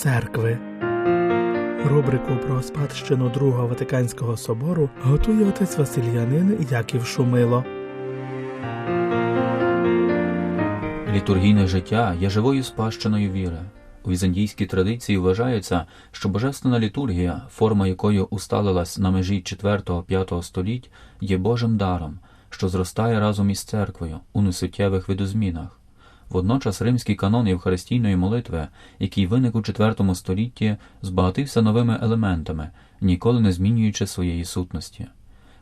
церкви. Рубрику про спадщину Другого Ватиканського собору готує отець Васильянин Яків Шумило. Літургійне життя є живою спадщиною віри. У візантійській традиції вважається, що божественна літургія, форма якої усталилась на межі 4-5 століть, є Божим даром, що зростає разом із церквою у несуттєвих видозмінах. Водночас римський канон Євхаристійної молитви, який виник у IV столітті, збагатився новими елементами, ніколи не змінюючи своєї сутності.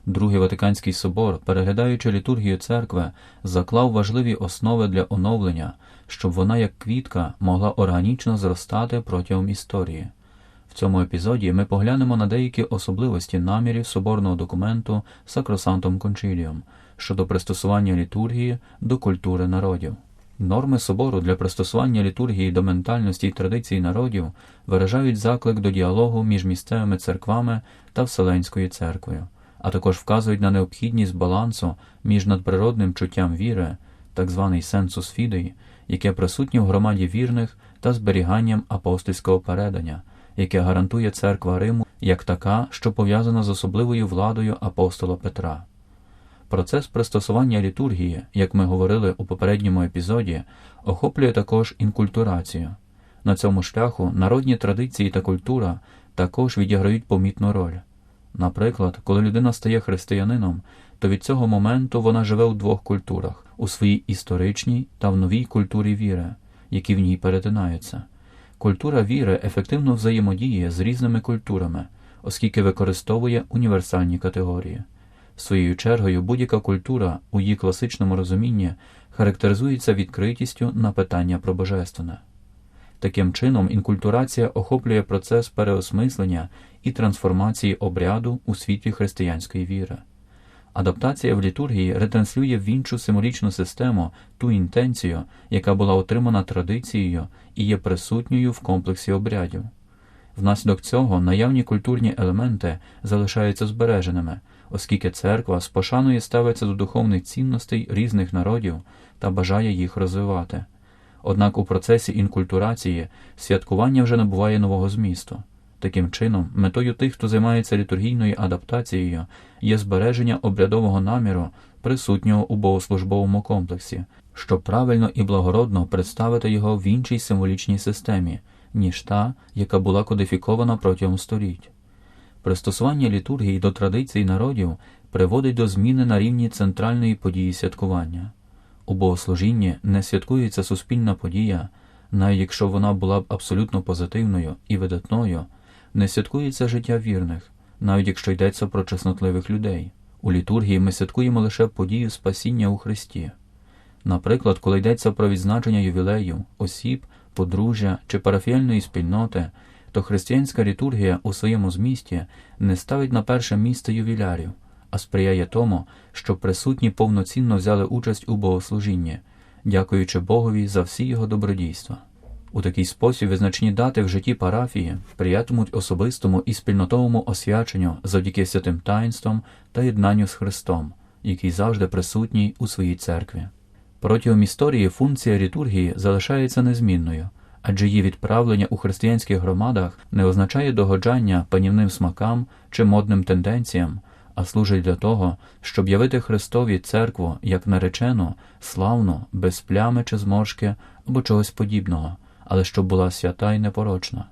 Другий Ватиканський собор, переглядаючи літургію церкви, заклав важливі основи для оновлення, щоб вона, як квітка, могла органічно зростати протягом історії. В цьому епізоді ми поглянемо на деякі особливості намірів соборного документу Сакросантом Кончиліум щодо пристосування літургії до культури народів. Норми собору для пристосування літургії до ментальності й традицій народів виражають заклик до діалогу між місцевими церквами та Вселенською церквою, а також вказують на необхідність балансу між надприродним чуттям віри, так званий сенсус фідеї, яке присутнє в громаді вірних, та зберіганням апостольського передання, яке гарантує церква Риму як така, що пов'язана з особливою владою апостола Петра. Процес пристосування літургії, як ми говорили у попередньому епізоді, охоплює також інкультурацію. На цьому шляху народні традиції та культура також відіграють помітну роль. Наприклад, коли людина стає християнином, то від цього моменту вона живе у двох культурах у своїй історичній та в новій культурі віри, які в ній перетинаються. Культура віри ефективно взаємодіє з різними культурами, оскільки використовує універсальні категорії. Своєю чергою, будь-яка культура у її класичному розумінні характеризується відкритістю на питання про божественне. Таким чином, інкультурація охоплює процес переосмислення і трансформації обряду у світлі християнської віри. Адаптація в літургії ретранслює в іншу символічну систему ту інтенцію, яка була отримана традицією і є присутньою в комплексі обрядів. Внаслідок цього наявні культурні елементи залишаються збереженими, оскільки церква з пошаною ставиться до духовних цінностей різних народів та бажає їх розвивати. Однак у процесі інкультурації святкування вже набуває нового змісту. Таким чином, метою тих, хто займається літургійною адаптацією, є збереження обрядового наміру, присутнього у богослужбовому комплексі, щоб правильно і благородно представити його в іншій символічній системі, ніж та, яка була кодифікована протягом століть. Пристосування літургії до традицій народів приводить до зміни на рівні центральної події святкування. У богослужінні не святкується суспільна подія, навіть якщо вона була б абсолютно позитивною і видатною, не святкується життя вірних, навіть якщо йдеться про чеснотливих людей. У літургії ми святкуємо лише подію спасіння у Христі. Наприклад, коли йдеться про відзначення ювілею, осіб, подружжя чи парафіальної спільноти, то християнська літургія у своєму змісті не ставить на перше місце ювілярів, а сприяє тому, щоб присутні повноцінно взяли участь у богослужінні, дякуючи Богові за всі його добродійства. У такий спосіб визначні дати в житті парафії приятимуть особистому і спільнотовому освяченню завдяки святим таїнствам та єднанню з Христом, який завжди присутній у своїй церкві. Протягом історії функція літургії залишається незмінною, адже її відправлення у християнських громадах не означає догоджання панівним смакам чи модним тенденціям, а служить для того, щоб явити Христові церкву як наречену, славну, без плями чи зморшки або чогось подібного, але щоб була свята і непорочна.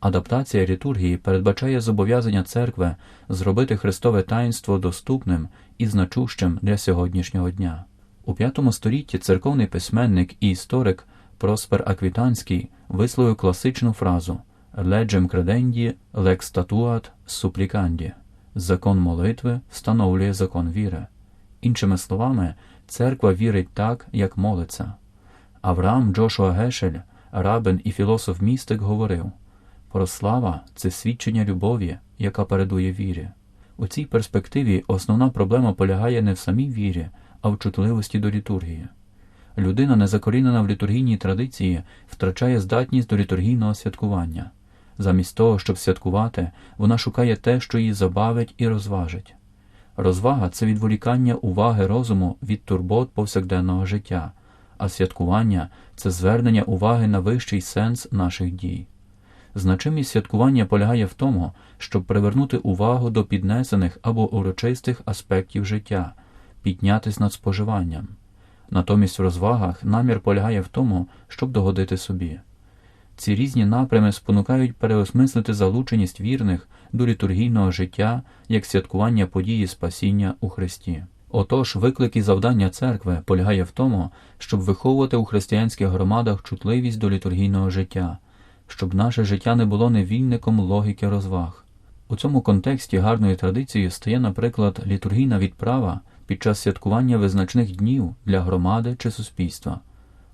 Адаптація літургії передбачає зобов'язання церкви зробити Христове таїнство доступним і значущим для сьогоднішнього дня. У V столітті церковний письменник і історик Проспер Аквітанський висловив класичну фразу Legem credendi lex statuat supplicandi закон молитви встановлює закон віри. Іншими словами, церква вірить так, як молиться. Авраам Джошуа Гешель, рабин і філософ-містик, говорив Прослава це свідчення любові, яка передує вірі. У цій перспективі основна проблема полягає не в самій вірі, а в чутливості до літургії. Людина, не закорінена в літургійній традиції, втрачає здатність до літургійного святкування. Замість того, щоб святкувати, вона шукає те, що її забавить і розважить. Розвага це відволікання уваги розуму від турбот повсякденного життя, а святкування це звернення уваги на вищий сенс наших дій. Значимість святкування полягає в тому, щоб привернути увагу до піднесених або урочистих аспектів життя, піднятись над споживанням. Натомість в розвагах намір полягає в тому, щоб догодити собі. Ці різні напрями спонукають переосмислити залученість вірних до літургійного життя як святкування події спасіння у Христі. Отож, виклик і завдання церкви полягає в тому, щоб виховувати у християнських громадах чутливість до літургійного життя, щоб наше життя не було невільником логіки розваг. У цьому контексті гарною традицією стає, наприклад, літургійна відправа під час святкування визначних днів для громади чи суспільства,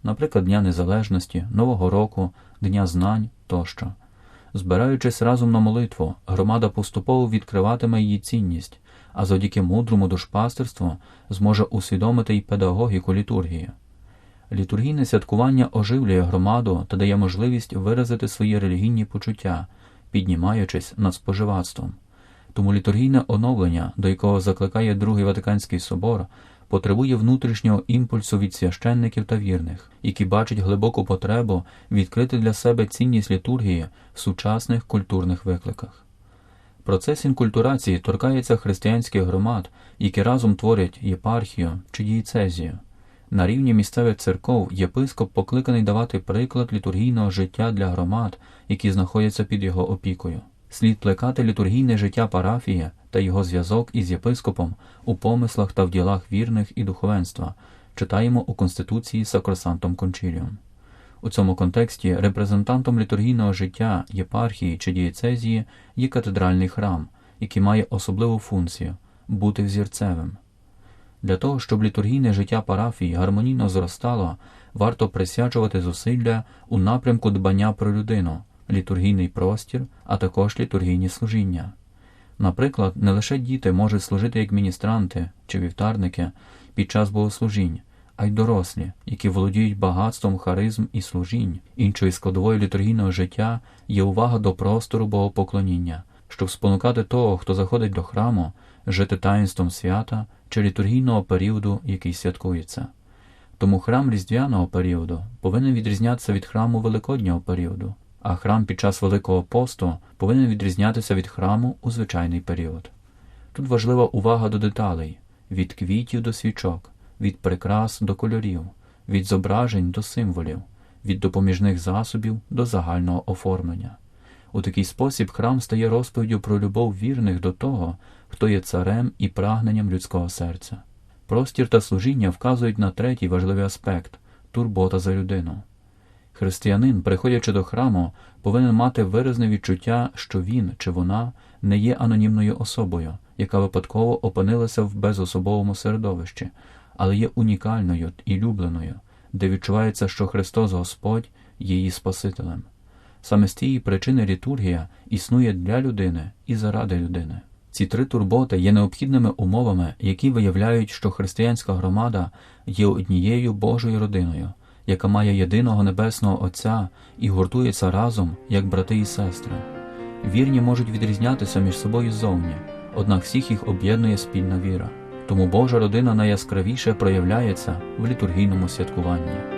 наприклад, Дня Незалежності, Нового року, Дня знань тощо. Збираючись разом на молитву, громада поступово відкриватиме її цінність, а завдяки мудрому душпастерству зможе усвідомити й педагогіку літургії. Літургійне святкування оживлює громаду та дає можливість виразити свої релігійні почуття, піднімаючись над споживацтвом. Тому літургійне оновлення, до якого закликає Другий Ватиканський собор, потребує внутрішнього імпульсу від священників та вірних, які бачать глибоку потребу відкрити для себе цінність літургії в сучасних культурних викликах. Процес інкультурації торкається християнських громад, які разом творять єпархію чи дієцезію. На рівні місцевих церков єпископ покликаний давати приклад літургійного життя для громад, які знаходяться під його опікою. Слід плекати літургійне життя парафії та його зв'язок із єпископом у помислах та в ділах вірних і духовенства, читаємо у Конституції Сакросантом Кончіліум. У цьому контексті репрезентантом літургійного життя єпархії чи дієцезії є катедральний храм, який має особливу функцію бути взірцевим. Для того, щоб літургійне життя парафії гармонійно зростало, варто присвячувати зусилля у напрямку дбання про людину, літургійний простір, а також літургійні служіння. Наприклад, не лише діти можуть служити як міністранти чи вівтарники під час богослужінь, а й дорослі, які володіють багатством харизм і служінь. Іншою складовою літургійного життя є увага до простору богопоклоніння, щоб спонукати того, хто заходить до храму, жити таїнством свята чи літургійного періоду, який святкується. Тому храм різдвяного періоду повинен відрізнятися від храму великоднього періоду, а храм під час Великого посту повинен відрізнятися від храму у звичайний період. Тут важлива увага до деталей від квітів до свічок, від прикрас до кольорів, від зображень до символів, від допоміжних засобів до загального оформлення. У такий спосіб храм стає розповіддю про любов вірних до того, хто є царем і прагненням людського серця. Простір та служіння вказують на третій важливий аспект турбота за людину. Християнин, приходячи до храму, повинен мати виразне відчуття, що він чи вона не є анонімною особою, яка випадково опинилася в безособовому середовищі, але є унікальною і любленою, де відчувається, що Христос Господь є її Спасителем. Саме з цієї причини літургія існує для людини і заради людини. Ці три турботи є необхідними умовами, які виявляють, що християнська громада є однією Божою родиною, яка має єдиного небесного Отця і гуртується разом як брати і сестри. Вірні можуть відрізнятися між собою ззовні, однак всіх їх об'єднує спільна віра. Тому Божа родина найяскравіше проявляється в літургійному святкуванні.